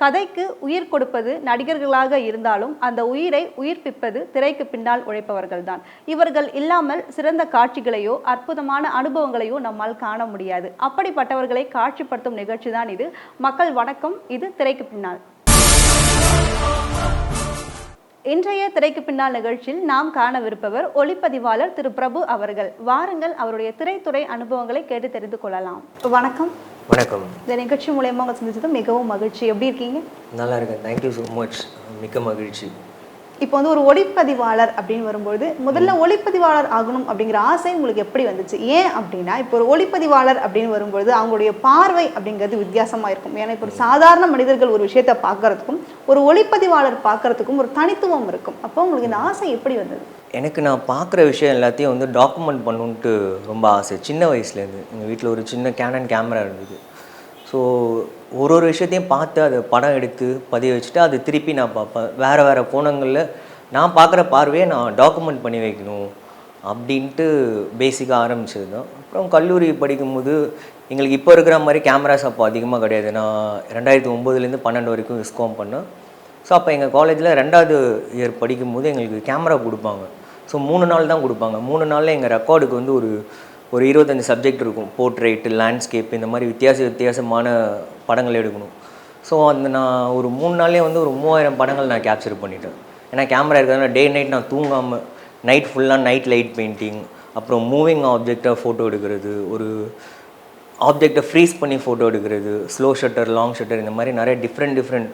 கதைக்கு உயிர் கொடுப்பது நடிகர்களாக இருந்தாலும் அந்த உயிரை உயிர்ப்பிப்பது திரைக்கு பின்னால் உழைப்பவர்கள்தான். இவர்கள் இல்லாமல் சிறந்த காட்சிகளையோ அற்புதமான அனுபவங்களையோ நம்மால் காண முடியாது. அப்படிப்பட்டவர்களை காட்சிப்படுத்தும் நிகழ்ச்சி தான் இது. மக்கள் வணக்கம். இது திரைக்கு பின்னால். இன்றைய திரைக்கு பின்னால் நிகழ்ச்சியில் நாம் காணவிருப்பவர் ஒளிப்பதிவாளர் திரு பிரபு அவர்கள். வாருங்கள் அவருடைய திரைத்துறை அனுபவங்களை கேட்டு தெரிந்து கொள்ளலாம். வணக்கம். வணக்கம். இந்த நிகழ்ச்சி மூலயமா உங்களை சந்திச்சது மிகவும் மகிழ்ச்சி. எப்படி இருக்கீங்க? நல்லா இருக்கேன். தேங்க்யூ ஸோ மச் மிக்க மகிழ்ச்சி. இப்போ வந்து ஒரு ஒளிப்பதிவாளர் அப்படின்னு வரும்பொழுது முதல்ல ஒளிப்பதிவாளர் ஆகணும் அப்படிங்கிற ஆசை உங்களுக்கு எப்படி வந்துச்சு? ஏன் அப்படின்னா இப்போ ஒரு ஒளிப்பதிவாளர் அப்படின்னு வரும்பொழுது அவங்களுடைய பார்வை அப்படிங்கிறது வித்தியாசமாக இருக்கும். ஏன்னா இப்போ ஒரு சாதாரண மனிதர்கள் ஒரு விஷயத்தை பார்க்கறதுக்கும் ஒரு ஒளிப்பதிவாளர் பார்க்கறதுக்கும் ஒரு தனித்துவம் இருக்கும். அப்போ உங்களுக்கு இந்த ஆசை எப்படி வந்தது? எனக்கு நான் பார்க்குற விஷயம் எல்லாத்தையும் வந்து டாக்குமெண்ட் பண்ணணுன்ட்டு ரொம்ப ஆசை. சின்ன வயசுலேருந்து. எங்கள் வீட்டில் ஒரு சின்ன கேனன் கேமரா இருந்தது. ஸோ ஒரு ஒரு விஷயத்தையும் பார்த்து அதை படம் எடுத்து பதிய வச்சுட்டு அது திருப்பி நான் பார்ப்பேன். வேறு வேறு கோணங்களில் நான் பார்க்குற பார்வையை நான் டாக்குமெண்ட் பண்ணி வைக்கணும் அப்படின்ட்டு பேசிக்காக ஆரம்பிச்சது தான். அப்புறம் கல்லூரி படிக்கும்போது எங்களுக்கு இப்போ இருக்கிற மாதிரி கேமராஸ் அப்போ அதிகமாக கிடையாது. நான் ரெண்டாயிரத்தி ஒம்போதுலேருந்து பன்னெண்டு வரைக்கும் விஸ்காம் பண்ணேன். ஸோ அப்போ எங்கள் காலேஜில் ரெண்டாவது இயர் படிக்கும்போது எங்களுக்கு கேமரா கொடுப்பாங்க. ஸோ மூணு நாள் தான் கொடுப்பாங்க. மூணு நாளில் எங்கள் ரெக்கார்டுக்கு வந்து ஒரு ஒரு இருபத்தஞ்சி சப்ஜெக்ட் இருக்கும். போர்ட்ரேட்டு லேண்ட்ஸ்கேப் இந்த மாதிரி வித்தியாச வித்தியாசமான படங்கள் எடுக்கணும். ஸோ அந்த நான் ஒரு மூணு நாள்லேயே வந்து ஒரு மூவாயிரம் படங்கள் நான் கேப்சர் பண்ணிட்டேன். ஏன்னா கேமரா இருக்கிறதுனால டே நைட் நான் தூங்காமல் நைட் ஃபுல்லாக நைட் லைட் பெயிண்டிங் அப்புறம் மூவிங் ஆப்ஜெக்டாக ஃபோட்டோ எடுக்கிறது ஒரு ஆப்ஜெக்டை ஃப்ரீஸ் பண்ணி ஃபோட்டோ எடுக்கிறது ஸ்லோ ஷட்டர் லாங் ஷட்டர் இந்த மாதிரி நிறைய டிஃப்ரெண்ட் டிஃப்ரெண்ட்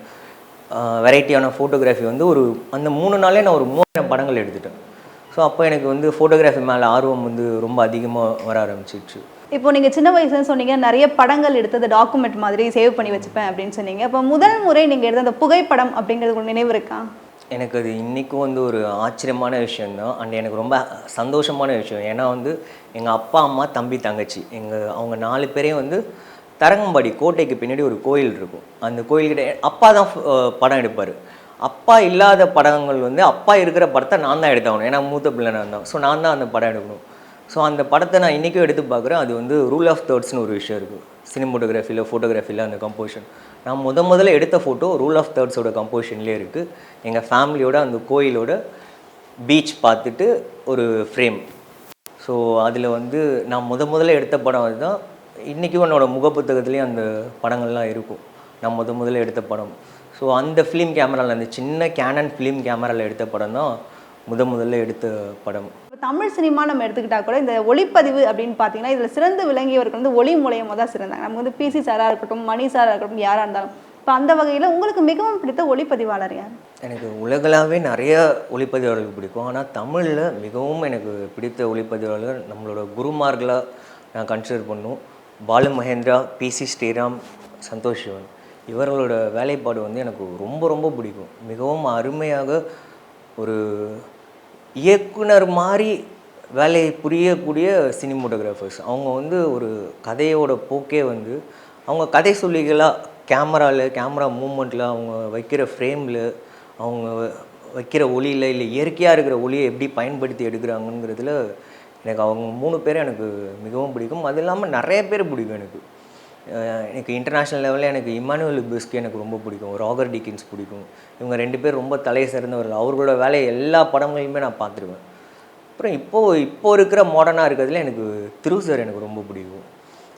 வெரைட்டியான ஃபோட்டோகிராஃபி வந்து ஒரு அந்த மூணு நாளே நான் ஒரு மூவாயிரம் படங்கள் எடுத்துட்டேன். ஸோ அப்போ எனக்கு வந்து ஃபோட்டோகிராஃபி மேலே ஆர்வம் வந்து ரொம்ப அதிகமாக வர ஆரம்பிச்சிச்சு இப்போ நீங்கள் சின்ன வயசுல சொன்னீங்க நிறைய படங்கள் எடுத்தது டாக்குமெண்ட் மாதிரி சேவ் பண்ணி வச்சுப்பேன் அப்படின்னு சொன்னீங்க. அப்போ முதல் முறை நீங்கள் எடுத்த அந்த புகைப்படம் அப்படிங்கிறது உங்களுக்கு நினைவு இருக்கா? எனக்கு அது இன்றைக்கும் வந்து ஒரு ஆச்சரியமான விஷயந்தான் அண்ட் எனக்கு ரொம்ப சந்தோஷமான விஷயம். ஏன்னா வந்து எங்கள் அப்பா அம்மா தம்பி தங்கச்சி எங்கள் அவங்க நாலு பேரையும் வந்து தரங்கம்பாடி கோட்டைக்கு பின்னாடி ஒரு கோயில் இருக்கும். அந்த கோயில்கிட்ட அப்பா தான் படம் எடுப்பார். அப்பா இல்லாத படங்கள் வந்து அப்பா இருக்கிற படத்தை நான் தான் எடுத்தாகணும் ஏன்னா மூத்த பிள்ளை நான் தான் ஸோ நான் தான் அந்த படம் எடுக்கணும். ஸோ அந்த படத்தை நான் இன்றைக்கும் எடுத்து பார்க்குறேன். அது வந்து ரூல் ஆஃப் தேர்ட்ஸ்னு ஒரு விஷயம் இருக்குது சினிமோட்டோகிராஃபியில் ஃபோட்டோகிராஃபியில் அந்த கம்போஷன் நான் முத முதல்ல எடுத்த ஃபோட்டோ ரூல் ஆஃப் தேர்ட்ஸோட கம்போஷன்லேயே இருக்குது எங்கள் ஃபேமிலியோட அந்த கோயிலோட பீச் பார்த்துட்டு ஒரு ஃப்ரேம் ஸோ அதில் வந்து நான் முத முதல்ல எடுத்த படம் அதுதான். இன்றைக்கும் என்னோடய முகப்புத்தகத்துலேயும் அந்த படங்கள்லாம் இருக்கும். நான் முத முதல்ல எடுத்த படம். ஸோ அந்த ஃபிலிம் கேமராவில் அந்த சின்ன கேனன் ஃபிலிம் கேமராவில் எடுத்த படம் தான் முத முதல்ல எடுத்த படம். இப்போ தமிழ் சினிமா நம்ம எடுத்துக்கிட்டா கூட இந்த ஒளிப்பதிவு அப்படின்னு பார்த்தீங்கன்னா இதில் சிறந்து விளங்கியவர்கள் வந்து ஒளி மூலியமாக தான் சிறந்தாங்க. நமக்கு வந்து பிசி சாராக இருக்கட்டும் மணி சாராக இருக்கட்டும் யாராக இருந்தாலும். இப்போ அந்த வகையில் உங்களுக்கு மிகவும் பிடித்த ஒளிப்பதிவாளர் யார்? எனக்கு உலகளாவே நிறைய ஒளிப்பதிவாளர்கள் பிடிக்கும். ஆனால் தமிழில் மிகவும் எனக்கு பிடித்த ஒளிப்பதிவாளர் நம்மளோட குருமார்களாக நான் கன்சிடர் பண்ணும். பாலு மகேந்திரா பிசி ஸ்ரீராம் சந்தோஷ் சிவன். இவர்களோட வேலைப்பாடு வந்து எனக்கு ரொம்ப ரொம்ப பிடிக்கும். மிகவும் அருமையாக ஒரு இயக்குனர் மாதிரி வேலையை புரியக்கூடிய சினிமோட்டோகிராஃபர்ஸ் அவங்க வந்து ஒரு கதையோட போக்கே வந்து அவங்க கதை சொல்லிகளாக கேமராவில் கேமரா மூமெண்ட்டில் அவங்க வைக்கிற ஃப்ரேமில் அவங்க வைக்கிற ஒளியில் இல்லை இயற்கையாக இருக்கிற ஒளியை எப்படி பயன்படுத்தி எடுக்கிறாங்கங்கிறதுல எனக்கு அவங்க மூணு பேரும் எனக்கு மிகவும் பிடிக்கும். அது இல்லாமல் நிறைய பேர் பிடிக்கும் எனக்கு. எனக்கு இன்டர்நேஷ்னல் லெவலில் எனக்கு இமானுவல் பிஸ்கி எனக்கு ரொம்ப பிடிக்கும். ராகர் டிக்கின்ஸ் பிடிக்கும். இவங்க ரெண்டு பேர் ரொம்ப தலை சிறந்தவர்கள். அவர்களோட வேலையை எல்லா படங்களையுமே நான் பார்த்துருவேன். அப்புறம் இப்போது இப்போ இருக்கிற மாடர்னாக இருக்கிறதுல எனக்கு திரு சார் எனக்கு ரொம்ப பிடிக்கும்.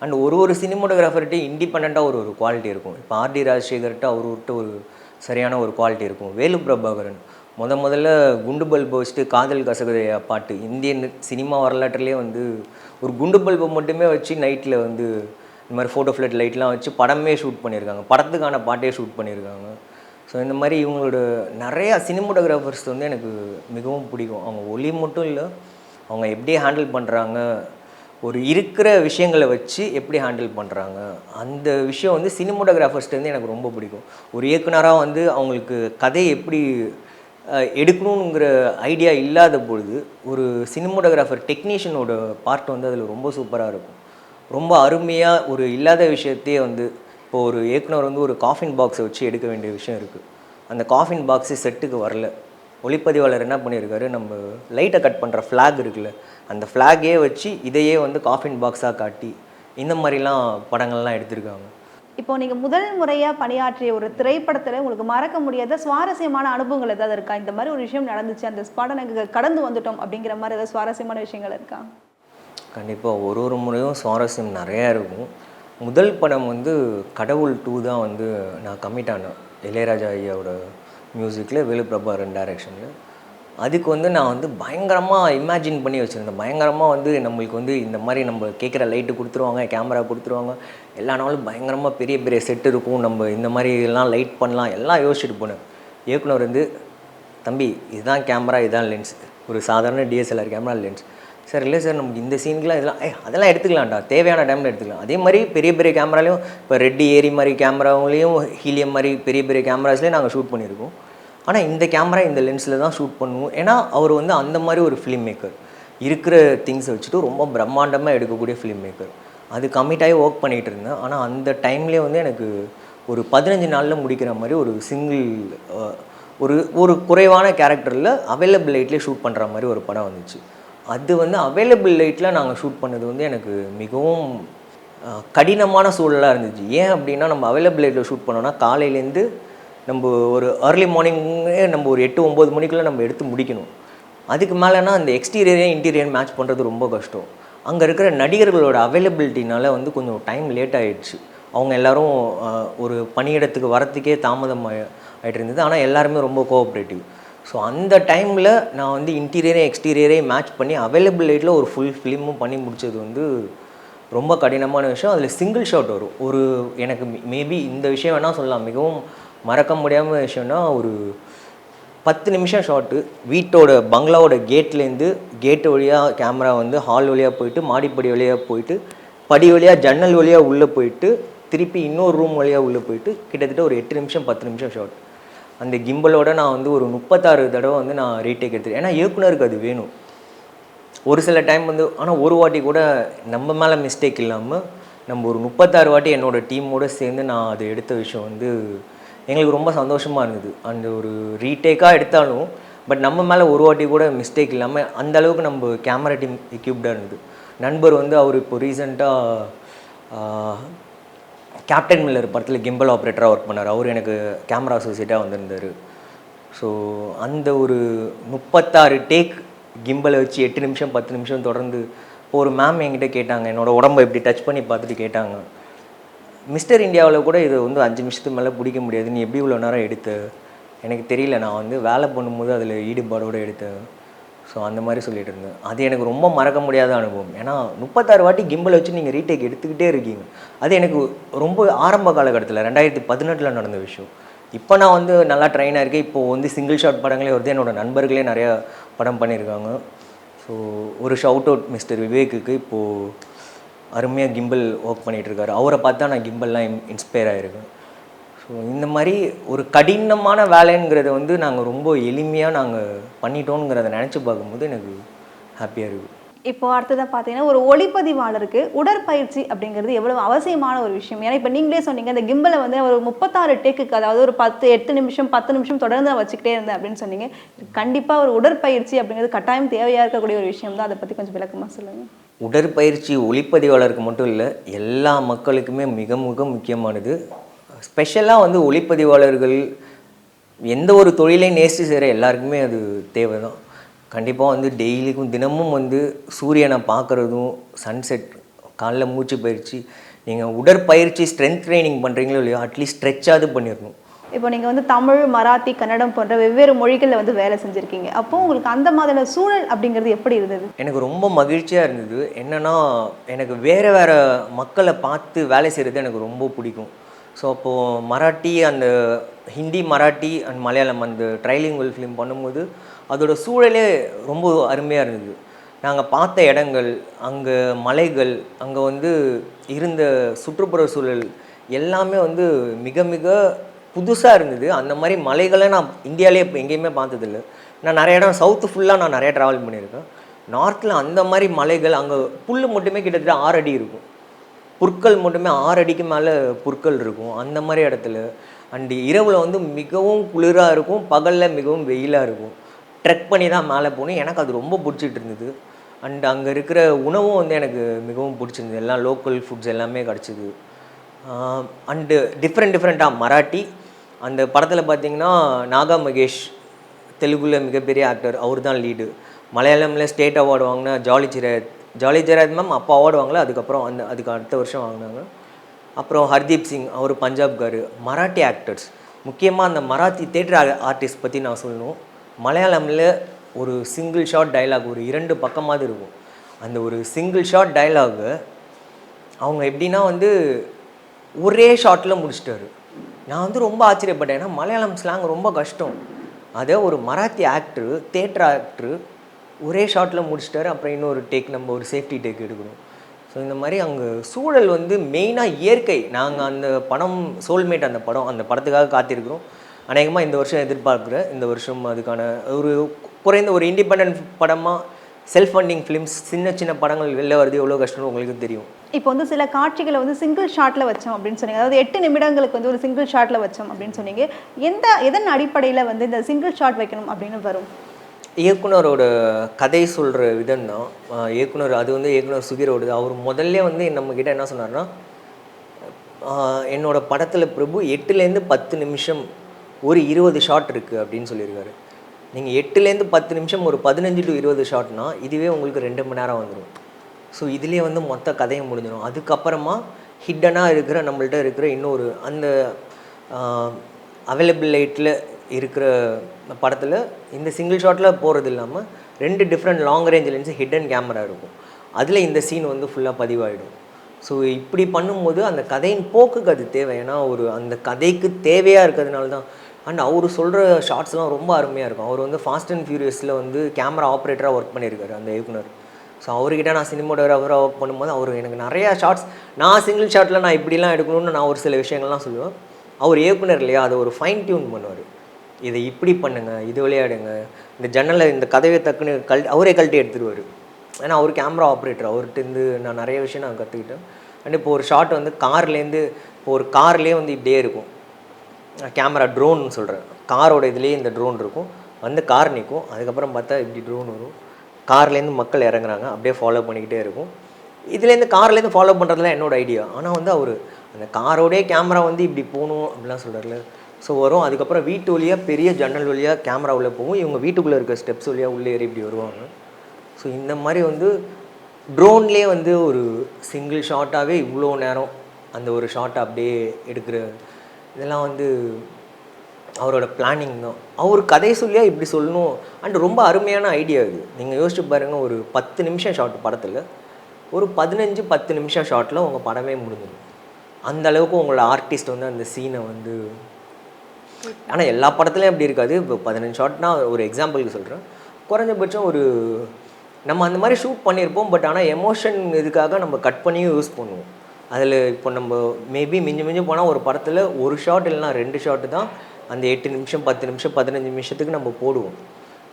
அண்ட் ஒரு ஒரு சினிமோட்டோகிராஃபர்கிட்ட இண்டிபெண்ட்டாக ஒரு ஒரு குவாலிட்டி இருக்கும். இப்போ ஆர்டி ராஜசேகர்கிட்ட அவர்கிட்ட ஒரு சரியான ஒரு குவாலிட்டி இருக்கும். வேலு பிரபாகரன். முத முதல்ல குண்டு பல்பை வச்சுட்டு காதல் கசகதைய பாட்டு. இந்தியன் சினிமா வரலாற்றுலேயே வந்து ஒரு குண்டு பல்பை மட்டுமே வச்சு நைட்டில் வந்து இந்த மாதிரி ஃபோட்டோ ஃப்ளட் லைட்லாம் வச்சு படமே ஷூட் பண்ணியிருக்காங்க. படத்துக்கான பாட்டே ஷூட் பண்ணியிருக்காங்க. ஸோ இந்த மாதிரி இவங்களோட நிறையா சினிமோட்டோகிராஃபர்ஸ் வந்து எனக்கு மிகவும் பிடிக்கும். அவங்க ஒளி மட்டும் இல்லை அவங்க எப்படி ஹேண்டில் பண்ணுறாங்க ஒரு இருக்கிற விஷயங்களை வச்சு எப்படி ஹேண்டில் பண்ணுறாங்க அந்த விஷயம் வந்து சினிமோட்டோகிராஃபர்ஸ்லேருந்து எனக்கு ரொம்ப பிடிக்கும். ஒரு இயக்குனராக வந்து அவங்களுக்கு கதையை எப்படி எடுக்கணுங்கிற ஐடியா இல்லாத பொழுது ஒரு சினிமோட்டோகிராஃபர் டெக்னீஷியனோட பார்ட் வந்து அதில் ரொம்ப சூப்பராக இருக்கும். ரொம்ப அருமையாக ஒரு இல்லாத விஷயத்தையே வந்து இப்போ ஒரு இயக்குனர் வந்து ஒரு காஃபின் பாக்ஸை வச்சு எடுக்க வேண்டிய விஷயம் இருக்குது அந்த காஃபின் பாக்ஸு செட்டுக்கு வரல. ஒளிப்பதிவாளர் என்ன பண்ணியிருக்காரு நம்ம லைட்டை கட் பண்ணுற ஃப்ளாக் இருக்குல்ல அந்த ஃப்ளாகே வச்சு இதையே வந்து காஃபின் பாக்ஸாக காட்டி இந்த மாதிரிலாம் படங்கள்லாம் எடுத்திருக்காங்க. இப்போ நீங்கள் முதல் முறையாக பணியாற்றிய ஒரு திரைப்படத்தில் உங்களுக்கு மறக்க முடியாத சுவாரஸ்யமான அனுபவங்கள் ஏதாவது இருக்கா? இந்த மாதிரி ஒரு விஷயம் நடந்துச்சு அந்த ஸ்பாட்டை நாங்கள் கடந்து வந்துட்டோம் அப்படிங்கிற மாதிரி ஏதாவது சுவாரஸ்யமான விஷயங்கள் இருக்கா? கண்டிப்பாக ஒரு ஒரு முறையும் சுவாரஸ்யம் நிறையா இருக்கும். முதல் படம் வந்து கடவுள் டூ தான் வந்து நான் கமிட் ஆனேன். இளையராஜா ஐயாவோட மியூசிக்கில் வேலுப்பிரபாரன் டைரக்ஷனில் அதுக்கு வந்து நான் வந்து பயங்கரமாக இமேஜின் பண்ணி வச்சுருந்தேன். பயங்கரமாக வந்து நம்மளுக்கு வந்து இந்த மாதிரி நம்ம கேட்குற லைட்டு கொடுத்துருவாங்க கேமரா கொடுத்துருவாங்க. எல்லா நாளும் பயங்கரமாக பெரிய பெரிய செட் இருக்கும். நம்ம இந்த மாதிரி இதெல்லாம் லைட் பண்ணலாம். எல்லாம் யோசிச்சுட்டு போனேன். இயக்குனர் வந்து தம்பி இதுதான் கேமரா இதுதான் லென்ஸ் ஒரு சாதாரண டிஎஸ்எல்ஆர் கேமரா லென்ஸ் சார் இல்லை சார் நமக்கு இந்த சீனுக்குலாம் இதெல்லாம் ஏ அதெல்லாம் எடுத்துக்கலாம்டா. தேவையான டைமில் எடுத்துக்கலாம். அதே மாதிரி பெரிய பெரிய கேமராலையும் இப்போ ரெட்டி ஏரி மாதிரி கேமராவிலையும் ஹீலியம் மாதிரி பெரிய பெரிய கேமராஸ்லேயும் நாங்கள் ஷூட் பண்ணியிருக்கோம். ஆனால் இந்த கேமரா இந்த லென்ஸில் தான் ஷூட் பண்ணுவோம். ஏன்னா அவர் வந்து அந்த மாதிரி ஒரு ஃபிலிம் மேக்கர் இருக்கிற திங்ஸை வச்சுட்டு ரொம்ப பிரம்மாண்டமாக எடுக்கக்கூடிய ஃபிலிம் மேக்கர் அது கம்மிட்டாகி ஒர்க் பண்ணிகிட்டு இருந்தேன். ஆனால் அந்த டைம்லேயே வந்து எனக்கு ஒரு பதினஞ்சு நாளில் முடிக்கிற மாதிரி ஒரு சிங்கிள் ஒரு ஒரு குறைவான கேரக்டரில் அவைலபிள் லைட்லேயே ஷூட் பண்ணுற மாதிரி ஒரு படம் வந்துச்சு. அது வந்து அவைலபிள் லைட்டில் நாங்கள் ஷூட் பண்ணது வந்து எனக்கு மிகவும் கடினமான சூழலாக இருந்துச்சு. ஏன் அப்படின்னா நம்ம அவைலபிள் லைட்டில் ஷூட் பண்ணோன்னா காலையிலேருந்து நம்ம ஒரு ஏர்லி மார்னிங்கே நம்ம ஒரு எட்டு ஒம்பது மணிக்குள்ளே நம்ம எடுத்து முடிக்கணும். அதுக்கு மேலேனா அந்த எக்ஸ்டீரியரையும் இன்டீரியர் மேட்ச் பண்ணுறது ரொம்ப கஷ்டம். அங்கே இருக்கிற நடிகர்களோட அவைலபிலிட்டினால் வந்து கொஞ்சம் டைம் லேட் ஆகிடுச்சு அவங்க எல்லோரும் ஒரு பணியிடத்துக்கு வரத்துக்கே தாமதம் ஆயி- இருந்தது ஆனால் எல்லாருமே ரொம்ப கோஆப்ரேட்டிவ் ஸோ அந்த டைமில் நான் வந்து இன்டீரியரே எக்ஸ்டீரியரே மேட்ச் பண்ணி அவைலபிள் லைட்டில் ஒரு ஃபுல் ஃபிலிமும் பண்ணி முடிச்சது வந்து ரொம்ப கடினமான விஷயம். அதில் சிங்கிள் ஷாட் வரும். ஒரு எனக்கு மேபி இந்த விஷயம் வேணால் சொல்லலாம். மிகவும் மறக்க முடியாமல் விஷயம்னா ஒரு பத்து நிமிஷம் ஷாட்டு வீட்டோட பங்களாவோட கேட்லேருந்து கேட்டு வழியாக கேமரா வந்து ஹால் வழியாக போயிட்டு மாடிப்படி வழியாக போயிட்டு படி வழியாக ஜன்னல் வழியாக உள்ளே போயிட்டு திருப்பி இன்னொரு ரூம் வழியாக உள்ளே போயிட்டு கிட்டத்தட்ட ஒரு எட்டு நிமிஷம் பத்து நிமிஷம் ஷாட் அந்த கிம்பலோட நான் வந்து ஒரு முப்பத்தாறு தடவை வந்து நான் ரீடேக் எடுத்துருக்கேன் ஏன்னா இயக்குனருக்கு அது வேணும். ஒரு சில டைம் வந்து ஆனால் ஒரு வாட்டி கூட நம்ம மேலே மிஸ்டேக் இல்லாமல் நம்ம ஒரு முப்பத்தாறு வாட்டி என்னோட டீமோடு சேர்ந்து நான் அதை எடுத்த விஷயம் வந்து எங்களுக்கு ரொம்ப சந்தோஷமாக இருந்தது. அந்த ஒரு ரீடேக்காக எடுத்தாலும் பட் நம்ம மேலே ஒரு வாட்டி கூட மிஸ்டேக் இல்லாமல் அந்த அளவுக்கு நம்ம கேமரா டீம் எக்யூப்டாக இருந்தது. நண்பர் வந்து அவர் இப்போ ரீசெண்டாக கேப்டன் மில்லர் படத்தில் கிம்பல் ஆப்ரேட்டராக ஒர்க் பண்ணார். அவர் எனக்கு கேமரா அசோசியேட்டாக வந்திருந்தார். ஸோ அந்த ஒரு முப்பத்தாறு டேக் கிம்பலை வச்சு எட்டு நிமிஷம் பத்து நிமிஷம் தொடர்ந்து ஒரு மேம் என்கிட்ட கேட்டாங்க. என்னோட உடம்பை இப்படி டச் பண்ணி பார்த்துட்டு கேட்டாங்க. மிஸ்டர் இந்தியாவில் கூட இது வந்து அஞ்சு நிமிஷத்துக்கு மேலே பிடிக்க முடியாது. நீ எப்படி இவ்வளோ நேரம் எடுத்த? எனக்கு தெரியல. நான் வந்து வேலை பண்ணும்போது அதில் ஈடுபாடோடு எடுத்தேன். ஸோ அந்த மாதிரி சொல்லிட்டு இருந்தேன். அது எனக்கு ரொம்ப மறக்க முடியாத அனுபவம். ஏன்னா முப்பத்தாறு வாட்டி கிம்பல் வச்சு நீங்கள் ரீடேக் எடுத்துக்கிட்டே இருக்கீங்க. அது எனக்கு ரொம்ப ஆரம்ப காலகட்டத்தில் ரெண்டாயிரத்தி பதினெட்டில் நடந்த விஷயம். இப்போ நான் வந்து நல்லா ட்ரெயினாக இருக்கேன். இப்போது வந்து சிங்கிள் ஷாட் படங்களே வருது. என்னோட நண்பர்களே நிறையா படம் பண்ணியிருக்காங்க. ஸோ ஒரு ஷவுட் அவுட் மிஸ்டர் விவேக்குக்கு இப்போது அருமையாக கிம்பல் ஒர்க் பண்ணிகிட்ருக்காரு அவரை பார்த்தா நான் கிம்பல்லாம் இன்ஸ்பயர் ஆகிருக்கேன் ஸோ இந்த மாதிரி ஒரு கடினமான வேலைங்கிறத வந்து நாங்கள் ரொம்ப எளிமையாக நாங்கள் பண்ணிட்டோங்கிறத நினச்சி பார்க்கும்போது எனக்கு ஹாப்பியாக இருக்குது இப்போ அடுத்ததாக பார்த்தீங்கன்னா ஒரு ஒளிப்பதிவாளருக்கு உடற்பயிற்சி அப்படிங்கிறது எவ்வளவு அவசியமான ஒரு விஷயம். ஏன்னா இப்போ நீங்களே சொன்னீங்க இந்த கிம்பலை வந்து ஒரு முப்பத்தாறு டேக்குக்கு அதாவது ஒரு பத்து எட்டு நிமிஷம் பத்து நிமிஷம் தொடர்ந்து வச்சுக்கிட்டே இருந்தேன் அப்படின்னு சொன்னீங்க. கண்டிப்பாக ஒரு உடற்பயிற்சி அப்படிங்கிறது கட்டாயம் தேவையாக இருக்கக்கூடிய ஒரு விஷயம் தான். அதை பற்றி கொஞ்சம் விளக்கமாக சொல்லுங்கள் உடற்பயிற்சி ஒளிப்பதிவாளருக்கு மட்டும் இல்லை எல்லா மக்களுக்குமே மிக மிக முக்கியமானது ஸ்பெஷலாக வந்து ஒளிப்பதிவாளர்கள் எந்த ஒரு தொழிலை நேசித்து செய்கிற எல்லாருக்குமே அது தேவை தான் கண்டிப்பாக வந்து டெய்லிக்கும் தினமும் வந்து சூரியனை பார்க்குறதும் சன்செட் காலைல மூச்சு பயிற்சி நீங்கள் உடற்பயிற்சி ஸ்ட்ரென்த் ட்ரைனிங் பண்ணுறீங்களோ இல்லையோ அட்லீஸ்ட் ஸ்ட்ரெச்சாவது பண்ணிடணும் இப்போ நீங்கள் வந்து தமிழ் மராத்தி கன்னடம் போன்ற வெவ்வேறு மொழிகளில் வந்து வேலை செஞ்சுருக்கீங்க. அப்போ உங்களுக்கு அந்த மாதிரியான சூழல் அப்படிங்கிறது எப்படி இருந்தது? எனக்கு ரொம்ப மகிழ்ச்சியாக இருந்தது. என்னென்னா எனக்கு வேறு வேறு மக்களை பார்த்து வேலை செய்கிறது எனக்கு ரொம்ப பிடிக்கும். ஸோ அப்போது மராட்டி அந்த ஹிந்தி மராட்டி அண்ட் மலையாளம் அந்த ட்ரைலிங்குவல் ஃபிலிம் பண்ணும்போது அதோட சூழலே ரொம்ப அருமையாக இருந்தது. நாங்கள் பார்த்த இடங்கள் அங்கே மலைகள் அங்கே வந்து இருந்த சுற்றுப்புற சூழல் எல்லாமே வந்து மிக மிக புதுசாக இருந்தது. அந்த மாதிரி மலைகளை நான் இந்தியாவிலே இப்போ எங்கேயுமே பார்த்ததில்ல. நான் நிறைய இடம் சவுத்து ஃபுல்லாக நான் நிறைய ட்ராவல் பண்ணியிருக்கேன். நார்த்தில் அந்த மாதிரி மலைகள் அங்கே புல் மட்டுமே கிட்டத்தட்ட ஆறு அடி இருக்கும். புற்கள் மட்டுமே ஆறு அடிக்கு மேலே புற்கள் இருக்கும். அந்த மாதிரி இடத்துல. அண்டு இரவில் வந்து மிகவும் குளிராக இருக்கும். பகலில் மிகவும் வெயிலாக இருக்கும். ட்ரெக் பண்ணி தான் மேலே போகணும். எனக்கு அது ரொம்ப பிடிச்சிட்டு இருந்தது. அண்ட் அங்கே இருக்கிற உணவும் வந்து எனக்கு மிகவும் பிடிச்சிருந்தது. எல்லாம் லோக்கல் ஃபுட்ஸ் எல்லாமே கிடச்சிது. அண்டு டிஃப்ரெண்ட் டிஃப்ரெண்ட்டாக மராட்டி. அந்த படத்தில் பார்த்தீங்கன்னா நாகா மகேஷ் தெலுங்குல மிகப்பெரிய ஆக்டர் அவர் தான் லீடு மலையாளமில் ஸ்டேட் அவார்டு வாங்கின ஜாலி சிரத் ஜாலி ஜெயராஜ் மேம் அப்போ அவார்டு வாங்கல அதுக்கப்புறம் அந்த அதுக்கு அடுத்த வருஷம் வாங்கினாங்க. அப்புறம் ஹர்தீப் சிங் அவர் பஞ்சாப்கார் மராட்டி ஆக்டர்ஸ் முக்கியமாக அந்த மராத்தி தேட்டர் ஆர்டிஸ்ட் பற்றி நான் சொல்லணும். மலையாளமில் ஒரு சிங்கிள் ஷாட் டயலாக் ஒரு இரண்டு பக்கமாவது இருக்கும். அந்த ஒரு சிங்கிள் ஷாட் டைலாகு அவங்க எப்படின்னா வந்து ஒரே ஷாட்டில் முடிச்சிட்டாரு. நான் வந்து ரொம்ப ஆச்சரியப்பட்டேன். ஏன்னா மலையாளம் ஸ்லாங் ரொம்ப கஷ்டம். அதே ஒரு மராத்தி ஆக்டரு தேட்டர் ஆக்டரு ஒரே ஷாட்டில் முடிச்சிட்டாரு அப்புறம் இன்னொரு டேக் நம்ம ஒரு சேஃப்டி டேக் எடுக்கணும். ஸோ இந்த மாதிரி அங்கே சூழல் வந்து மெயினாக இயற்கை. நாங்கள் அந்த படம் சோல்மேட் அந்த படம் அந்த படத்துக்காக காத்திருக்கிறோம். அநேகமாக இந்த வருஷம் எதிர்பார்க்குறேன் இந்த வருஷம் அதுக்கான ஒரு குறைந்த ஒரு இண்டிபெண்ட் படமாக செல்ஃப் ஃபண்டிங் ஃபிலிம்ஸ் சின்ன சின்ன படங்கள் வெளில வருது எவ்வளோ கஷ்டம்னு உங்களுக்கு தெரியும். இப்போ வந்து சில காட்சிகளை வந்து சிங்கிள் ஷாட்டில் வச்சோம் அப்படின்னு சொன்னீங்க. அதாவது எட்டு நிமிடங்களுக்கு வந்து ஒரு சிங்கிள் ஷாட்டில் வச்சோம் அப்படின்னு சொன்னீங்க. எந்த எதன் அடிப்படையில் வந்து இந்த சிங்கிள் ஷாட் வைக்கணும் அப்படின்னு வரும்? இயக்குனரோட கதை சொல்கிற விதம் தான் இயக்குனர் அது வந்து இயக்குனர் சுகிரோடது அவர் முதல்ல வந்து நம்மக்கிட்ட என்ன சொன்னார்னா என்னோடய படத்தில் பிரபு எட்டுலேருந்து பத்து நிமிஷம் ஒரு இருபது ஷாட் இருக்குது அப்படின்னு சொல்லியிருக்காரு. நீங்கள் எட்டுலேருந்து பத்து நிமிஷம் ஒரு பதினஞ்சு டு இருபது ஷாட்னா இதுவே உங்களுக்கு ரெண்டு மணி நேரம் வந்துடும் ஸோ இதுலேயே வந்து மொத்த கதையும் முடிஞ்சிடும் அதுக்கப்புறமா ஹிட்டனாக இருக்கிற நம்மள்ட்ட இருக்கிற இன்னொரு அந்த அவைலபிள் லைட்டில் இருக்கிற படத்தில் இந்த சிங்கிள் ஷாட்டில் போகிறது இல்லாமல் ரெண்டு different long range lens hidden camera இருக்கும். அதில் இந்த சீன் வந்து ஃபுல்லாக பதிவாயிடும். ஸோ இப்படி பண்ணும்போது அந்த கதையின் போக்குக்கு அது தேவை. ஏன்னா ஒரு அந்த கதைக்கு தேவையாக இருக்கிறதுனால தான். அண்ட் அவர் சொல்கிற ஷார்ட்ஸ்லாம் ரொம்ப அருமையாக இருக்கும். அவர் வந்து ஃபாஸ்ட் அண்ட் ஃபியூரியஸில் வந்து கேமரா ஆப்ரேட்டராக ஒர்க் பண்ணியிருக்காரு அந்த இயக்குனர். ஸோ அவர்கிட்ட நான் சினிமோட்டோகிராஃபராக ஒர்க் பண்ணும்போது அவர் எனக்கு நிறையா ஷார்ட்ஸ் நான் சிங்கிள் ஷாட்டில் நான் இப்படிலாம் எடுக்கணும்னு நான் ஒரு சில விஷயங்கள்லாம் சொல்லுவேன். அவர் இயக்குனர் இல்லையா? அதை ஒரு ஃபைன் டியூன் பண்ணுவார். இதை இப்படி பண்ணுங்க இது விளையாடுங்க. இந்த ஜன்னலில் இந்த கதவை டக்குன்னு கல் அவரே கழட்டி எடுத்துருவார். ஏன்னா அவர் கேமரா ஆப்ரேட்டர் அவர்கிட்டருந்து நான் நிறைய விஷயம் நான் கற்றுக்கிட்டேன் அண்ட் இப்போ ஒரு ஷாட் வந்து கார்லேருந்து இப்போ ஒரு கார்லேயே வந்து இப்படியே இருக்கும். கேமரா ட்ரோன் சொல்கிறேன் காரோட இதுலேயே இந்த ட்ரோன் இருக்கும். வந்து கார் நிற்கும் அதுக்கப்புறம் பார்த்தா இப்படி ட்ரோன் வரும். கார்லேருந்து மக்கள் இறங்குறாங்க. அப்படியே ஃபாலோ பண்ணிக்கிட்டே இருக்கும். இதுலேருந்து கார்லேருந்து ஃபாலோ பண்ணுறதுலாம் என்னோட ஐடியா ஆனால் வந்து அவர் அந்த காரோடே கேமரா வந்து இப்படி போகணும் அப்படிலாம் சொல்கிறார்ல ஸோ வரும். அதுக்கப்புறம் வீட்டு வழியாக பெரிய ஜன்னல் வழியாக கேமரா உள்ளே போகும். இவங்க வீட்டுக்குள்ளே இருக்க ஸ்டெப்ஸ் வழியாக உள்ளே ஏறி இப்படி வருவாங்க. ஸோ இந்த மாதிரி வந்து ட்ரோன்லேயே வந்து ஒரு சிங்கிள் ஷாட்டாகவே இவ்வளோ நேரம் அந்த ஒரு ஷாட்டை அப்படியே எடுக்கிற இதெல்லாம் வந்து அவரோட பிளானிங் தான். அவர் கதை சொல்லியாக இப்படி சொல்லணும்? அண்ட் ரொம்ப அருமையான ஐடியா இது. நீங்கள் யோசிச்சு பாருங்கள் ஒரு பத்து நிமிஷம் ஷார்ட் படத்தில் ஒரு பதினஞ்சு பத்து நிமிஷம் ஷார்ட்டில் உங்கள் படமே முடிஞ்சிடும். அந்த அளவுக்கு உங்களோட ஆர்டிஸ்ட் வந்து அந்த சீனை வந்து ஆனால் எல்லா படத்துலையும் அப்படி இருக்காது. இப்போ பதினஞ்சு ஷாட்னா ஒரு எக்ஸாம்பிளுக்கு சொல்கிறேன் குறைஞ்சபட்சம் ஒரு நம்ம அந்த மாதிரி ஷூட் பண்ணியிருப்போம் பட் ஆனால் எமோஷன் இதுக்காக நம்ம கட் பண்ணியும் யூஸ் பண்ணுவோம். அதில் இப்போ நம்ம மேபி மிஞ்சி மிஞ்சி போனால் ஒரு படத்தில் ஒரு ஷாட் இல்லைனா ரெண்டு ஷாட்டு தான் அந்த எட்டு நிமிஷம் பத்து நிமிஷம் பதினஞ்சு நிமிஷத்துக்கு நம்ம போடுவோம்.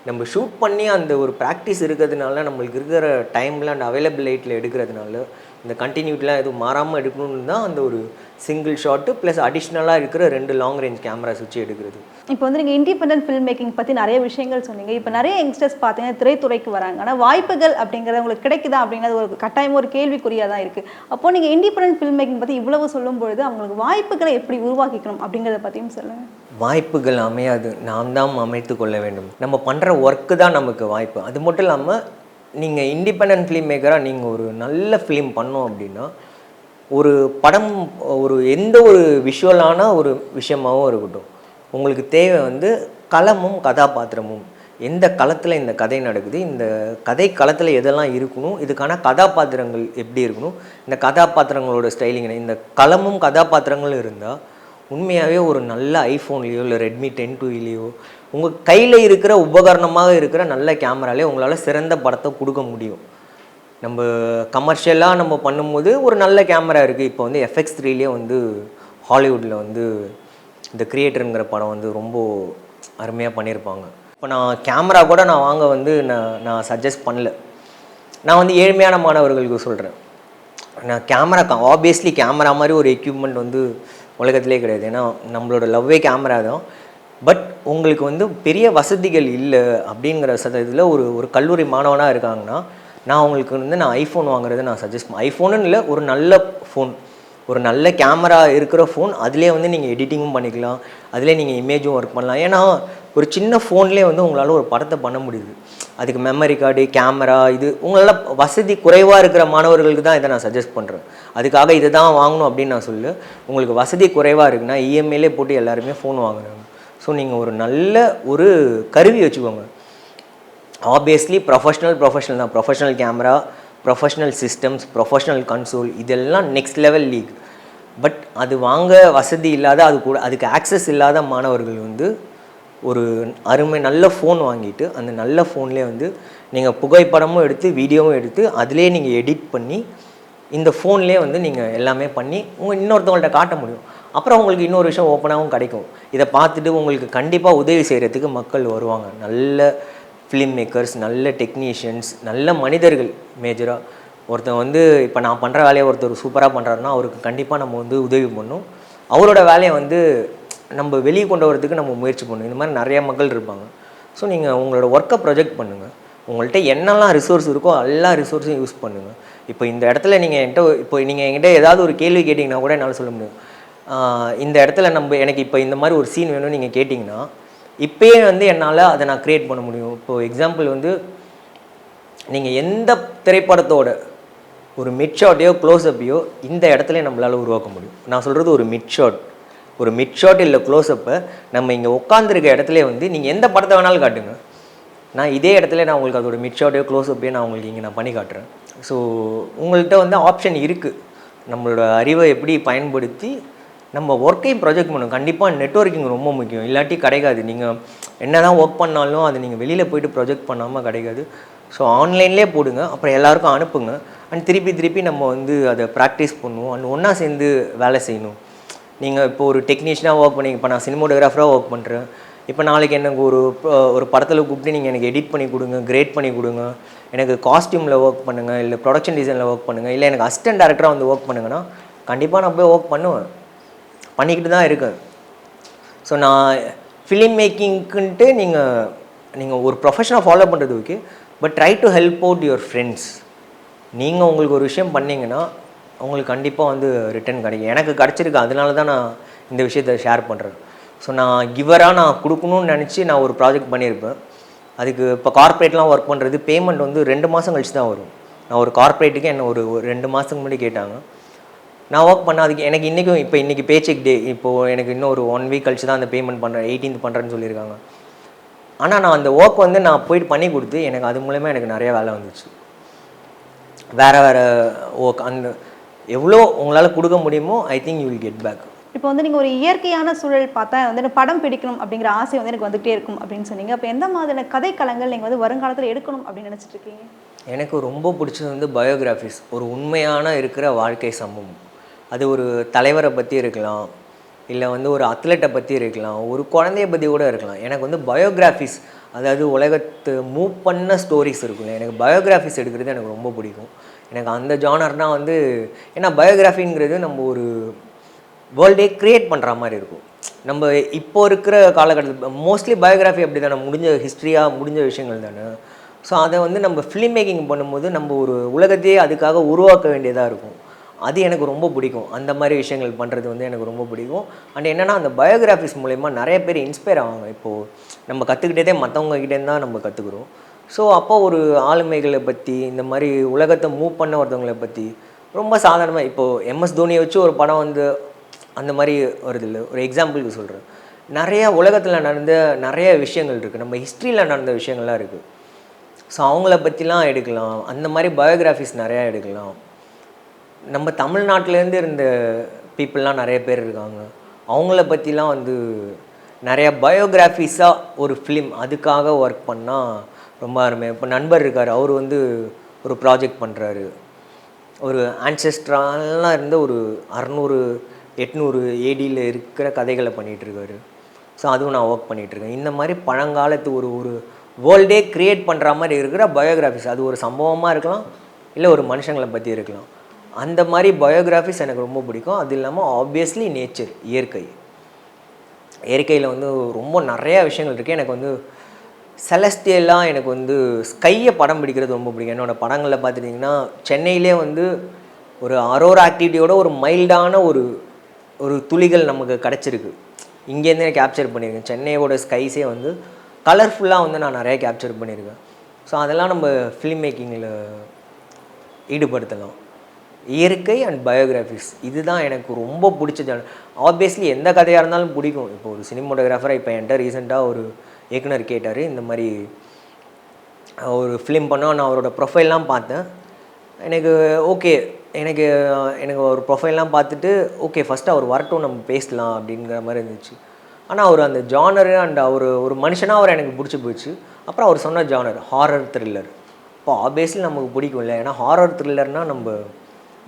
நம்ம ஷூட் பண்ணி அந்த ஒரு ப்ராக்டிஸ் இருக்கிறதுனால நம்மளுக்கு இருக்கிற டைமில் அந்த அவைலபிள் லைட்டில் எடுக்கிறதுனால இந்த கண்டினியூட்டிலாம் எதுவும் மாறாமல் எடுக்கணும்னு தான் அந்த ஒரு சிங்கிள் ஷாட்டு ப்ளஸ் அடிஷ்னலாக இருக்கிற ரெண்டு லாங் ரேஞ்ச் கேமராஸ் வச்சு எடுக்கிறது. இப்போ வந்து நீங்கள் இண்டிபெண்டன்ட் ஃபில்ம் மேக்கிங் பற்றி நிறைய விஷயங்கள் சொன்னீங்க. இப்போ நிறைய யங்ஸ்டர்ஸ் பார்த்தீங்கன்னா திரைத்துறைக்கு வராங்க. ஆனால் வாய்ப்புகள் அப்படிங்கிறது உங்களுக்கு கிடைக்குதா அப்படிங்கிறது ஒரு கட்டாயமாக ஒரு கேள்விக்குறியாக தான் இருக்குது அப்போ நீங்கள் இண்டிபெண்டன்ட் ஃபில்ம் மேக்கிங் பற்றி இவ்வளவு சொல்லும் பொழுது அவங்களுக்கு வாய்ப்புகளை எப்படி உருவாக்கிக்கணும் அப்படிங்கிறத பற்றியும் சொல்லுங்கள் வாய்ப்புகள் அமையாது. நாம் தான் அமைத்து கொள்ள வேண்டும். நம்ம பண்ணுற ஒர்க்கு தான் நமக்கு வாய்ப்பு. அது மட்டும் இல்லாமல் நீங்கள் இண்டிபெண்ட் ஃபிலிம் மேக்கராக நீங்கள் ஒரு நல்ல ஃபிலிம் பண்ணோம் அப்படின்னா ஒரு படம் ஒரு எந்த ஒரு விஷுவலான ஒரு விஷயமாகவும் இருக்கட்டும். உங்களுக்கு தேவை வந்து களமும் கதாபாத்திரமும். எந்த களத்தில் இந்த கதை நடக்குது இந்த கதை களத்தில் எதெல்லாம் இருக்கணும் இதுக்கான கதாபாத்திரங்கள் எப்படி இருக்கணும் இந்த கதாபாத்திரங்களோட ஸ்டைலிங் இந்த களமும் கதாபாத்திரங்களும் இருந்தால் உண்மையாகவே ஒரு நல்ல ஐஃபோன்லேயோ இல்லை ரெட்மி டென் டூலேயோ உங்கள் கையில் இருக்கிற உபகரணமாக இருக்கிற நல்ல கேமராலே உங்களால் சிறந்த படத்தை கொடுக்க முடியும். நம்ம கமர்ஷியலாக நம்ம பண்ணும்போது ஒரு நல்ல கேமரா இருக்குது இப்போ வந்து எஃப்எக்ஸ் த்ரீலேயே வந்து ஹாலிவுட்டில் வந்து இந்த கிரியேட்டருங்கிற படம் வந்து ரொம்ப அருமையாக பண்ணியிருப்பாங்க இப்போ நான் கேமரா கூட நான் வாங்க வந்து நான் நான் சஜஸ்ட் பண்ணல. நான் வந்து ஏழ்மையான மாணவர்களுக்கு சொல்கிறேன் நான் கேமரா ஆப்வியஸ்லி கேமரா மாதிரி ஒரு எக்யூப்மெண்ட் வந்து உலகத்திலே கிடையாது. ஏன்னா நம்மளோட லவ்வே கேமரா தான். பட் உங்களுக்கு வந்து பெரிய வசதிகள் இல்லை அப்படிங்கிற சதவீதத்தில் ஒரு ஒரு கல்லூரி மாணவனாக இருக்காங்கன்னா நான் உங்களுக்கு வந்து நான் ஐஃபோன் வாங்குறத நான் சஜஸ்ட் ஐஃபோனுன்னு இல்லை ஒரு நல்ல ஃபோன் ஒரு நல்ல கேமரா இருக்கிற ஃபோன் அதிலே வந்து நீங்கள் எடிட்டிங்கும் பண்ணிக்கலாம் அதிலே நீங்கள் இமேஜும் ஒர்க் பண்ணலாம். ஏன்னா ஒரு சின்ன ஃபோன்லேயே வந்து உங்களால் ஒரு படத்தை பண்ண முடியுது. அதுக்கு மெமரி கார்டு கேமரா இது உங்களால் வசதி குறைவாக இருக்கிற மாணவர்களுக்கு தான் இதை நான் சஜஸ்ட் பண்ணுறேன் அதுக்காக இதை தான் வாங்கணும் அப்படின்னு நான் சொல்லு உங்களுக்கு வசதி குறைவாக இருக்குன்னா இஎம்ஐலே போட்டு எல்லாருமே ஃபோன் வாங்குறாங்க. ஸோ நீங்கள் ஒரு நல்ல ஒரு கருவி வச்சுக்கோங்க. ஆப்வியஸ்லி ப்ரொஃபஷனல் ப்ரொஃபஷனல் தான். Professional camera professional systems professional console இதெல்லாம் நெக்ஸ்ட் லெவல் லீக் பட் அது வாங்க வசதி இல்லாத அது கூட அதுக்கு ஆக்சஸ் இல்லாத மாணவர்கள் வந்து ஒரு அருமை நல்ல ஃபோன் வாங்கிட்டு அந்த நல்ல ஃபோன்லேயே வந்து நீங்கள் புகைப்படமும் எடுத்து வீடியோவும் எடுத்து அதிலே நீங்கள் எடிட் பண்ணி இந்த ஃபோன்லேயே வந்து நீங்கள் எல்லாமே பண்ணி உங்கள் இன்னொருத்தவங்கள்ட்ட காட்ட முடியும். அப்புறம் உங்களுக்கு இன்னொரு விஷயம் ஓப்பனாகவும் கிடைக்கும். இதை பார்த்துட்டு உங்களுக்கு கண்டிப்பாக உதவி செய்கிறதுக்கு மக்கள் வருவாங்க. நல்ல ஃபிலிம் மேக்கர்ஸ் நல்ல டெக்னீஷியன்ஸ் நல்ல மனிதர்கள் மேஜராக ஒருத்தன் வந்து இப்போ நான் பண்ணுற வேலையை ஒருத்தர் சூப்பராக பண்ணுறாருன்னா அவருக்கு கண்டிப்பாக நம்ம வந்து உதவி பண்ணும் அவரோட வேலையை வந்து நம்ம வெளியே கொண்டு வரதுக்கு நம்ம முயற்சி பண்ணணும். இந்த மாதிரி நிறையா மக்கள் இருப்பாங்க. ஸோ நீங்கள் உங்களோட ஒர்க்கை ப்ரொஜெக்ட் பண்ணுங்கள் உங்கள்கிட்ட என்னெல்லாம் ரிசோர்ஸ் இருக்கோ எல்லா ரிசோர்ஸையும் யூஸ் பண்ணுங்கள் இப்போ இந்த இடத்துல நீங்கள் என்கிட்ட இப்போ நீங்கள் என்கிட்ட ஏதாவது ஒரு கேள்வி கேட்டிங்கன்னா கூட என்னால் சொல்ல முடியும் இந்த இடத்துல நம்ம எனக்கு இப்போ இந்த மாதிரி ஒரு சீன் வேணும்னு நீங்கள் கேட்டிங்கன்னா இப்போயே வந்து என்னால் அதை நான் க்ரியேட் பண்ண முடியும். இப்போது எக்ஸாம்பிள் வந்து நீங்கள் எந்த திரைப்படத்தோட ஒரு மிட் ஷாட்டையோ க்ளோஸ்அப்பையோ இந்த இடத்துல நம்மளால் உருவாக்க முடியும். நான் சொல்கிறது ஒரு மிட் ஷாட் ஒரு மிட் ஷாட் இல்லை க்ளோஸ்அப்பை நம்ம இங்கே உட்காந்துருக்க இடத்துல வந்து நீங்கள் எந்த படத்தை வேணாலும் காட்டுங்க. நான் இதே இடத்துல நான் உங்களுக்கு அதோட மிட் ஷாட்டையோ க்ளோஸ்அப்பையோ நான் உங்களுக்கு இங்கே நான் பண்ணி காட்டுறேன். ஸோ உங்கள்கிட்ட வந்து ஆப்ஷன் இருக்குது நம்மளோட அறிவை எப்படி பயன்படுத்தி நம்ம ஒர்க்கையும் ப்ரொஜெக்ட் பண்ணணும் கண்டிப்பாக நெட்வொர்க்கிங் ரொம்ப முக்கியம். இல்லாட்டி கிடைக்காது. நீங்கள் என்ன தான் ஒர்க் பண்ணாலும் அதை நீங்கள் வெளியில் போயிட்டு ப்ரொஜெக்ட் பண்ணாமல் கிடைக்காது. ஸோ ஆன்லைன்லேயே போடுங்க. அப்புறம் எல்லாருக்கும் அனுப்புங்க. அண்ட் திருப்பி திருப்பி நம்ம வந்து அதை ப்ராக்டிஸ் பண்ணுவோம். அண்ட் ஒன்றா சேர்ந்து வேலை செய்யணும். நீங்கள் இப்போ ஒரு டெக்னீஷியனாக ஒர்க் பண்ணி இப்போ நான் சினிமோட்டோகிராஃபராக ஒர்க் பண்ணுறேன் இப்போ நாளைக்கு எனக்கு ஒரு ஒரு படத்தில் கூப்பிட்டு நீங்கள் எனக்கு எடிட் பண்ணி கொடுங்க கிரேட் பண்ணி கொடுங்க. எனக்கு காஸ்ட்யூமில் ஒர்க் பண்ணுங்கள் இல்லை ப்ரொடக்ஷன் டிசைனில் ஒர்க் பண்ணுங்கள் இல்லை எனக்கு அசிஸ்டன்ட் டேரக்டராக வந்து ஒர்க் பண்ணுங்கன்னா கண்டிப்பாக நான் போய் ஒர்க் பண்ணுவேன். பண்ணிக்கிட்டு தான் இருக்கேன் ஸோ நான் ஃபிலிம் மேக்கிங்க்குன்ட்டு நீங்கள் நீங்கள் ஒரு ப்ரொஃபஷனாக ஃபாலோ பண்ணுறது okay but try to help out your friends நீங்கள் உங்களுக்கு ஒரு விஷயம் பண்ணிங்கன்னா உங்களுக்கு கண்டிப்பாக வந்து ரிட்டர்ன் கிடைக்கும். எனக்கு கிடச்சிருக்கு அதனால தான் நான் இந்த விஷயத்தை ஷேர் பண்ணுறேன் ஸோ நான் கிவராக நான் கொடுக்கணும்னு நினச்சி நான் ஒரு ப்ராஜெக்ட் பண்ணியிருப்பேன். அதுக்கு இப்போ கார்ப்பரேட்லாம் ஒர்க் பண்ணுறது பேமெண்ட் வந்து ரெண்டு மாதம் கழிச்சு தான் வரும். நான் ஒரு கார்ப்பரேட்டுக்கு என்ன ஒரு ரெண்டு மாதத்துக்கு முன்னாடி கேட்டாங்க. நான் ஒர்க் பண்ண அதுக்கு எனக்கு இன்றைக்கும் இப்போ இன்றைக்கி பேச்செக் டே இப்போது எனக்கு இன்னும் ஒரு ஒன் வீக் கழிச்சு தான் அந்த பேமெண்ட் பண்ணுறேன் எயிட்டீன்த் பண்ணுறேன்னு சொல்லியிருக்காங்க. ஆனால் நான் அந்த ஒர்க் வந்து நான் போயிட்டு பண்ணி கொடுத்து எனக்கு அது மூலமா எனக்கு நிறைய வேலை வந்துச்சு. வேறு வேறு ஒர்க் அந்த எவ்வளோ உங்களால் கொடுக்க முடியுமோ I think you will get back இப்போ வந்து நீங்கள் ஒரு இயற்கையான சூழல் பார்த்தா வந்து எனக்கு படம் பிடிக்கணும் அப்படிங்கிற ஆசை வந்து எனக்கு வந்துகிட்டே இருக்கும் அப்படின்னு சொன்னீங்க. அப்போ எந்த மாதிரியான கதைக்களங்கள் நீங்கள் வந்து வருங்காலத்தில் எடுக்கணும் அப்படின்னு நினச்சிட்டு இருக்கீங்க? எனக்கு ரொம்ப பிடிச்சது வந்து பயோகிராஃபிஸ் ஒரு உண்மையான இருக்கிற வாழ்க்கை சம்பவம். அது ஒரு தலைவரை பற்றி இருக்கலாம் இல்லை வந்து ஒரு அத்லெட்டை பற்றி இருக்கலாம் ஒரு குழந்தைய பற்றி கூட இருக்கலாம். எனக்கு வந்து பயோகிராஃபிஸ் அதாவது உலகத்து மூவ் பண்ண ஸ்டோரிஸ் இருக்குல்ல எனக்கு பயோகிராஃபிஸ் எடுக்கிறது எனக்கு ரொம்ப பிடிக்கும். எனக்கு அந்த ஜானர்னால் வந்து ஏன்னா பயோகிராஃபிங்கிறது நம்ம ஒரு வேர்ல்டே க்ரியேட் பண்ணுற மாதிரி இருக்கும். நம்ம இப்போ இருக்கிற காலகட்டத்தில் மோஸ்ட்லி பயோகிராஃபி அப்படி தானே முடிஞ்ச ஹிஸ்ட்ரியாக முடிஞ்ச விஷயங்கள் தானே. ஸோ அதை வந்து நம்ம ஃபிலிம் மேக்கிங் பண்ணும்போது நம்ம ஒரு உலகத்தையே அதுக்காக உருவாக்க வேண்டியதாக இருக்கும். அது எனக்கு ரொம்ப பிடிக்கும். அந்த மாதிரி விஷயங்கள் பண்ணுறது வந்து எனக்கு ரொம்ப பிடிக்கும். அண்ட் என்னென்னா அந்த பயோகிராஃபிஸ் மூலயமா நிறைய பேர் இன்ஸ்பயர் ஆவாங்க. இப்போது நம்ம கற்றுக்கிட்டதே மற்றவங்ககிட்டேருந்து தான் நம்ம கற்றுக்குறோம் ஸோ அப்போ ஒரு ஆளுமைகளை பற்றி இந்த மாதிரி உலகத்தை மூவ் பண்ண ஒருத்தவங்களை பற்றி ரொம்ப சாதாரணமாக இப்போது எம்எஸ் தோனியை வச்சு ஒரு படம் வந்து அந்த மாதிரி வருது இல்லை? ஒரு எக்ஸாம்பிளுக்கு சொல்கிறேன் நிறையா உலகத்தில் நடந்த நிறைய விஷயங்கள் இருக்குது நம்ம ஹிஸ்ட்ரியில் நடந்த விஷயங்கள்லாம் இருக்குது ஸோ அவங்கள பற்றிலாம் எடுக்கலாம். அந்த மாதிரி பயோகிராஃபிஸ் நிறையா எடுக்கலாம். நம்ம தமிழ்நாட்டிலேருந்து இருந்த பீப்புளெலாம் நிறைய பேர் இருக்காங்க. அவங்கள பற்றிலாம் வந்து நிறைய பயோகிராஃபிஸாக ஒரு ஃபிலிம் அதுக்காக ஒர்க் பண்ணால் ரொம்ப அருமை. இப்போ நண்பர் இருக்கார் அவர் வந்து ஒரு ப்ராஜெக்ட் பண்ணுறாரு ஒரு ஆன்செஸ்ட்ராலாம் இருந்த ஒரு அறநூறு எட்நூறு ஏடியில் இருக்கிற கதைகளை பண்ணிகிட்ருக்காரு ஸோ அதுவும் நான் ஒர்க் பண்ணிகிட்ருக்கேன் இந்த மாதிரி பழங்காலத்து ஒரு ஒரு வேர்ல்டே க்ரியேட் பண்ணுற மாதிரி இருக்கிற பயோகிராஃபிஸ் அது ஒரு சம்பவமாக இருக்கலாம் இல்லை ஒரு மனுஷங்களை பற்றி இருக்கலாம். அந்த மாதிரி பயோகிராஃபிஸ் எனக்கு ரொம்ப பிடிக்கும். அது இல்லாமல் ஆப்வியஸ்லி நேச்சர் இயற்கை. இயற்கையில் வந்து ரொம்ப நிறையா விஷயங்கள் இருக்குது எனக்கு வந்து செலஸ்டியெல்லாம் எனக்கு வந்து ஸ்கையை படம் பிடிக்கிறது ரொம்ப பிடிக்கும். என்னோடய படங்களில் பார்த்துட்டிங்கன்னா சென்னையிலே வந்து ஒரு அரோரா ஆக்டிவிட்டியோட ஒரு மைல்டான ஒரு ஒரு துளிகள் நமக்கு கிடச்சிருக்கு. இங்கேருந்தே கேப்சர் பண்ணியிருக்கேன். சென்னையோட ஸ்கைஸே வந்து கலர்ஃபுல்லாக வந்து நான் நிறைய கேப்சர் பண்ணியிருக்கேன். ஸோ அதெல்லாம் நம்ம ஃபிலிம் மேக்கிங்கில் ஈடுபடுத்தலாம். இயற்கை அண்ட் பயோகிராஃபிக்ஸ் இதுதான் எனக்கு ரொம்ப பிடிச்ச ஜானர் ஆப்வியஸ்லி எந்த கதையாக இருந்தாலும் பிடிக்கும். இப்போ ஒரு சினிமோட்டோகிராஃபராக இப்போ என்கிட்ட ரீசெண்டாக ஒரு இயக்குனர் கேட்டார் இந்த மாதிரி ஒரு ஃபிலிம் பண்ணால் நான் அவரோட ப்ரொஃபைல்லாம் பார்த்தேன். எனக்கு ஓகே எனக்கு எனக்கு ஒரு ப்ரொஃபைல்லாம் பார்த்துட்டு ஓகே ஃபஸ்ட்டு அவர் வரட்டும் நம்ம பேசலாம் அப்படிங்கிற மாதிரி இருந்துச்சு. ஆனால் அவர் அந்த ஜானர் அண்ட் அவர் ஒரு மனுஷனாக அவர் எனக்கு பிடிச்சி போயிடுச்சு. அப்புறம் அவர் சொன்ன ஜானர் ஹாரர் த்ரில்லர் இப்போ ஆப்வியஸ்லி நமக்கு பிடிக்கும்ல. ஏன்னா ஹாரர் த்ரில்லர்னால் நம்ம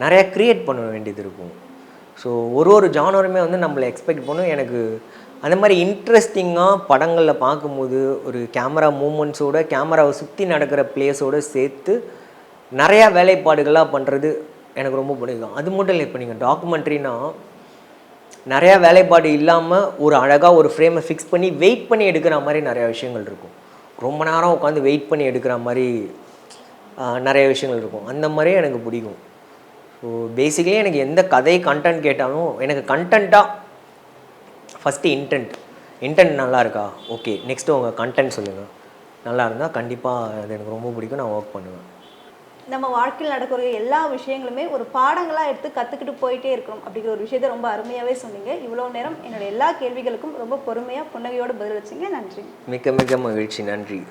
நிறையா க்ரியேட் பண்ண வேண்டியது இருக்கும். ஸோ ஒரு ஒரு ஜானருமே வந்து நம்மளை எக்ஸ்பெக்ட் பண்ணும் எனக்கு அந்த மாதிரி இன்ட்ரெஸ்டிங்காக படங்களில் பார்க்கும்போது ஒரு கேமரா மூமெண்ட்ஸோட கேமராவை சுற்றி நடக்கிற பிளேஸோடு சேர்த்து நிறையா வேலைப்பாடுகளாக பண்ணுறது எனக்கு ரொம்ப பிடிக்கும். அது மட்டும் இல்லை இப்போ நீங்கள் டாக்குமெண்ட்ரினா நிறையா வேலைப்பாடு இல்லாமல் ஒரு அழகாக ஒரு ஃப்ரேமை ஃபிக்ஸ் பண்ணி வெயிட் பண்ணி எடுக்கிற மாதிரி நிறையா விஷயங்கள் இருக்கும். ரொம்ப நேரம் உட்காந்து வெயிட் பண்ணி எடுக்கிற மாதிரி நிறைய விஷயங்கள் இருக்கும். அந்த மாதிரியே எனக்கு பிடிக்கும். ஸோ பேசிக்கலி எனக்கு எந்த கதை கண்டென்ட் கேட்டாலும் எனக்கு கண்டென்ட்டாக ஃபஸ்ட்டு இன்டென்ட் இன்டென்ட் நல்லா இருக்கா? ஓகே நெக்ஸ்ட்டு உங்கள் கண்டென்ட் சொல்லுங்கள் நல்லா இருந்தால் கண்டிப்பாக அது எனக்கு ரொம்ப பிடிக்கும் நான் ஒர்க் பண்ணுவேன். நம்ம வாழ்க்கையில் நடக்கிற எல்லா விஷயங்களுமே ஒரு பாடங்களாக எடுத்து கற்றுக்கிட்டு போயிட்டே இருக்கணும் அப்படிங்கிற ஒரு விஷயத்தை ரொம்ப அருமையாகவே சொன்னீங்க. இவ்வளோ நேரம் என்னோட எல்லா கேள்விகளுக்கும் ரொம்ப பொறுமையாக புன்னகையோடு பதிலளிச்சிங்க நன்றி. மிக்க மிக்க மகிழ்ச்சி. நன்றி.